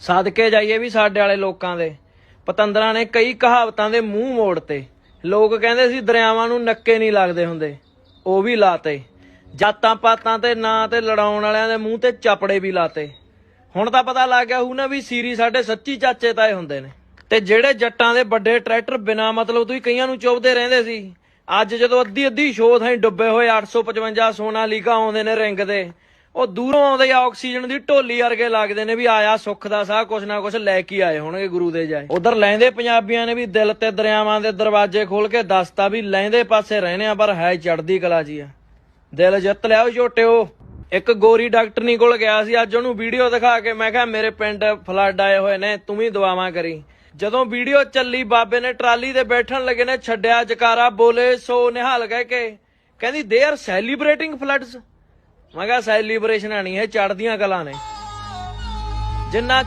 ਸਦਕੇ ਜਾਈਏ ਵੀ ਸਾਡੇ ਵਾਲੇ ਲੋਕਾਂ ਦੇ। ਪਤੰਦਰਾਂ ਨੇ ਕਈ ਕਹਾਵਤਾਂ ਦੇ ਮੂੰਹ ਮੋੜਤੇ। ਲੋਕ ਕਹਿੰਦੇ ਸੀ ਦਰਿਆਵਾਂ ਨੂੰ ਨੱਕੇ ਨਹੀਂ ਲੱਗਦੇ ਹੁੰਦੇ। ਉਹ ਵੀ ਲਾਤੇ। ਜਾਤਾਂ ਪਾਤਾਂ ਤੇ ਨਾਂ ਤੇ ਲੜਾਉਣ ਵਾਲਿਆਂ ਦੇ ਮੂੰਹ ਤੇ ਚਪੜੇ ਵੀ ਲਾਤੇ। ਹੁਣ ਤਾਂ ਪਤਾ ਲੱਗ ਗਿਆ ਹੂ ਨਾ ਵੀ ਸੀਰੀ ਸਾਡੇ ਸੱਚੀ ਚਾਚੇ ਤਾਏ ਹੁੰਦੇ ਨੇ। ਤੇ ਜਿਹੜੇ ਜੱਟਾਂ ਦੇ ਵੱਡੇ ਟਰੈਕਟਰ ਬਿਨਾ ਮਤਲਬ ਤੋਂ ਹੀ ਕਈਆਂ ਨੂੰ ਚੁੱਭਦੇ ਰਹਿੰਦੇ ਸੀ, ਅੱਜ ਜਦੋਂ ਅੱਧੀ ਅੱਧੀ ਸ਼ੋਅ ਥਾਈ ਡੁੱਬੇ ਹੋਏ 855 ਸੋਨਾ ਲੀਕਾ ਆਉਂਦੇ ਨੇ ਰਿੰਗ ਦੇ ਉਹ ਦੂਰੋਂ ਆਉਂਦੇ ਆ, ਆਕਸੀਜਨ ਦੀ ਢੋਲੀ ਵਰਗੇ ਲੱਗਦੇ ਨੇ ਵੀ ਆਇਆ ਸੁੱਖ ਦਾ ਸਾਹ, ਕੁਛ ਨਾ ਕੁਛ ਲੈ ਕੇ ਆਏ ਹੋਣਗੇ ਗੁਰੂ ਦੇ ਜਾਏ। ਉਧਰ ਲੈਂਦੇ ਪੰਜਾਬੀਆਂ ਨੇ ਵੀ ਦਿਲ ਤੇ ਦਰਿਆਵਾਂ ਦੇ ਦਰਵਾਜ਼ੇ ਖੋਲ ਕੇ ਦੱਸਤਾ ਵੀ ਲੈਂਦੇ ਪਾਸੇ ਰਹਿਣੇ ਆ, ਪਰ ਹੈ ਚੜਦੀ ਕਲਾ ਜੀ ਆ। ਦਿਲ ਜਿੱਤ ਲਿਆ ਉਹ। ਝੋਟਿਓ ਇੱਕ ਗੋਰੀ ਡਾਕਟਰਨੀ ਕੋਲ ਗਿਆ ਸੀ, ਅੱਜ ਉਹਨੂੰ ਵੀਡੀਓ ਦਿਖਾ ਕੇ ਮੈਂ ਕਿਹਾ, ਮੇਰੇ ਪਿੰਡ ਫਲੱਡ ਆਏ ਹੋਏ ਨੇ, ਤੂੰ ਵੀ ਦੁਆਵਾਂ ਕਰੀ। ਜਦੋਂ ਵੀਡੀਓ ਚੱਲੀ, ਬਾਬੇ ਨੇ ਟਰਾਲੀ ਤੇ ਬੈਠਣ ਲੱਗੇ ਨੇ, ਛੱਡਿਆ ਜਕਾਰਾ, ਬੋਲੇ, ਸੋ ਨਿਹਾਲ ਕਹਿ ਕੇ, ਕਹਿੰਦੀ ਦੇ ਆਰ ਸੈਲੀਬ੍ਰੇਟਿੰਗ ਫਲੱਡਸ ਮੈਂ ਕਿਹਾ ਸੈਲੀਬ੍ਰੇਸ਼ਨ ਨਹੀਂ ਇਹ ਚੜਦੀਆਂ ਕਲਾਂ ਨੇ। ਜਿੰਨਾ